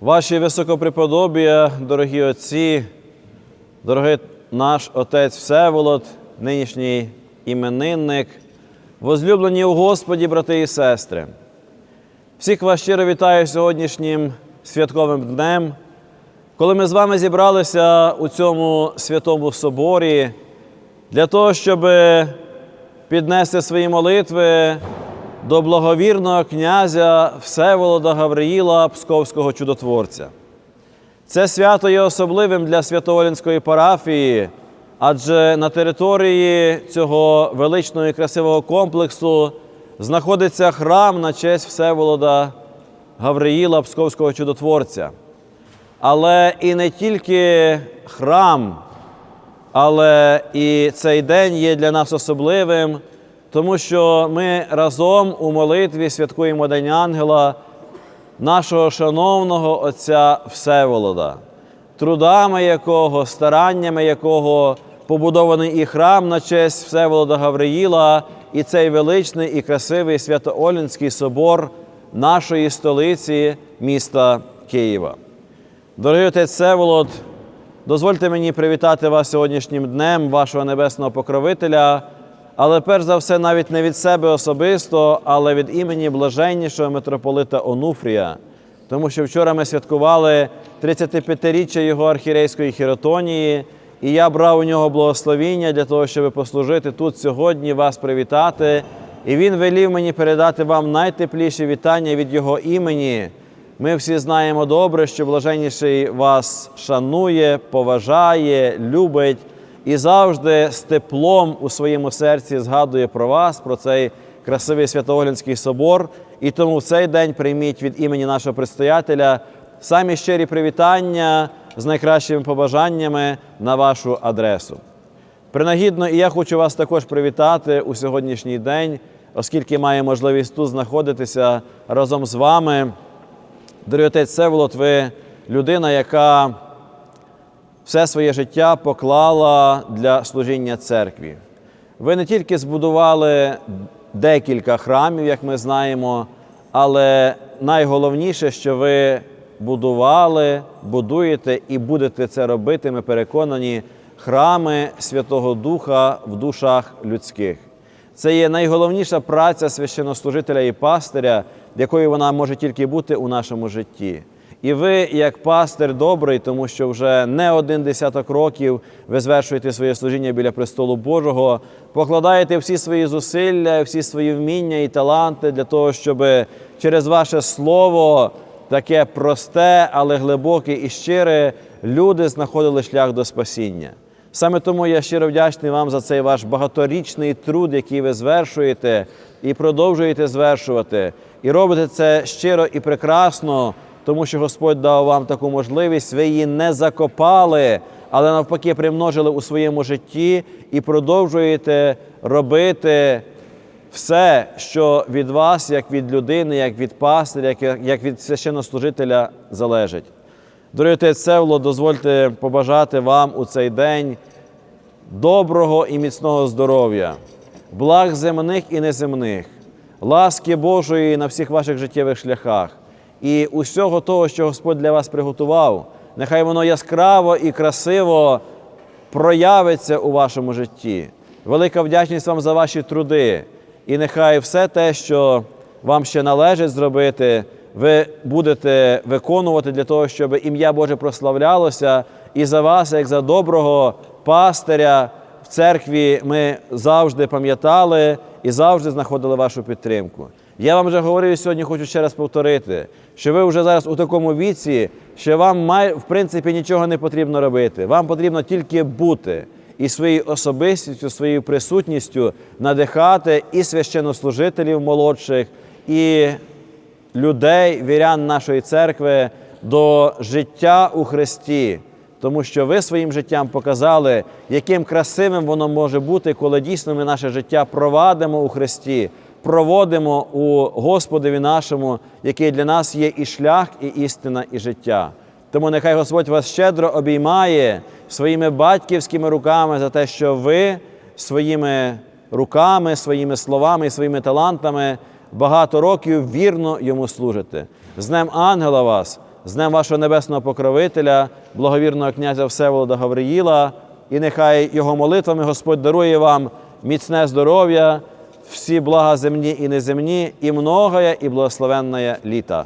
Ваші високопреподобія, дорогі отці, дорогий наш отець Всеволод, нинішній іменинник, возлюблені у Господі, брати і сестри. Всіх вас щиро вітаю сьогоднішнім святковим днем, коли ми з вами зібралися у цьому святому соборі для того, щоб піднести свої молитви до благовірного князя Всеволода Гавриїла, Псковського чудотворця. Це свято є особливим для Святоволінської парафії, адже на території цього величного і красивого комплексу знаходиться храм на честь Всеволода Гавриїла, Псковського чудотворця. Але і не тільки храм, але і цей день є для нас особливим, тому що ми разом у молитві святкуємо День Ангела нашого шановного Отця Всеволода, трудами якого, стараннями якого побудований і храм на честь Всеволода Гавриїла, і цей величний і красивий Свято-Олінський собор нашої столиці міста Києва. Дорогий отець Всеволод, дозвольте мені привітати вас сьогоднішнім днем, вашого небесного покровителя, але перш за все навіть не від себе особисто, але від імені блаженнішого митрополита Онуфрія. Тому що вчора ми святкували 35-річчя його архірейської хіротонії, і я брав у нього благословіння для того, щоб послужити тут сьогодні, вас привітати. І він велів мені передати вам найтепліші вітання від його імені. Ми всі знаємо добре, що блаженніший вас шанує, поважає, любить і завжди з теплом у своєму серці згадує про вас, про цей красивий Святоглянський собор. І тому в цей день прийміть від імені нашого предстоятеля самі щирі привітання з найкращими побажаннями на вашу адресу. Принагідно, і я хочу вас також привітати у сьогоднішній день, оскільки маю можливість тут знаходитися разом з вами. Дорогий отець Севолод, ви людина, яка все своє життя поклала для служіння церкві. Ви не тільки збудували декілька храмів, як ми знаємо, але найголовніше, що ви будували, будуєте і будете це робити, ми переконані, храми Святого Духа в душах людських. Це є найголовніша праця священнослужителя і пастиря, якою вона може тільки бути у нашому житті. І ви, як пастир добрий, тому що вже не один десяток років ви звершуєте своє служіння біля престолу Божого, покладаєте всі свої зусилля, всі свої вміння і таланти для того, щоб через ваше слово, таке просте, але глибоке і щире, люди знаходили шлях до спасіння. Саме тому я щиро вдячний вам за цей ваш багаторічний труд, який ви звершуєте і продовжуєте звершувати. І робите це щиро і прекрасно, тому що Господь дав вам таку можливість, ви її не закопали, але навпаки примножили у своєму житті і продовжуєте робити все, що від вас, як від людини, як від пастиря, як- від священнослужителя залежить. Дорогі отець Севло, дозвольте побажати вам у цей день доброго і міцного здоров'я, благ земних і неземних, ласки Божої на всіх ваших життєвих шляхах і усього того, що Господь для вас приготував. Нехай воно яскраво і красиво проявиться у вашому житті. Велика вдячність вам за ваші труди. І нехай все те, що вам ще належить зробити, ви будете виконувати для того, щоб ім'я Боже прославлялося. І за вас, як за доброго пастиря в церкві, ми завжди пам'ятали і завжди знаходили вашу підтримку. Я вам вже говорив сьогодні, хочу ще раз повторити, що ви вже зараз у такому віці, що вам має, в принципі нічого не потрібно робити. Вам потрібно тільки бути і своєю особистістю, своєю присутністю надихати і священнослужителів молодших, і людей, вірян нашої церкви до життя у Христі. Тому що ви своїм життям показали, яким красивим воно може бути, коли дійсно ми наше життя провадимо у Христі, проводимо у Господові нашому, який для нас є і шлях, і істина, і життя. Тому нехай Господь вас щедро обіймає своїми батьківськими руками за те, що ви своїми руками, своїми словами своїми талантами багато років вірно йому служите. З Днем Ангела вас, з Днем вашого небесного покровителя, благовірного князя Всеволода Гавриїла, і нехай його молитвами Господь дарує вам міцне здоров'я, всі блага земні і неземні, і многое, і благословенне літа.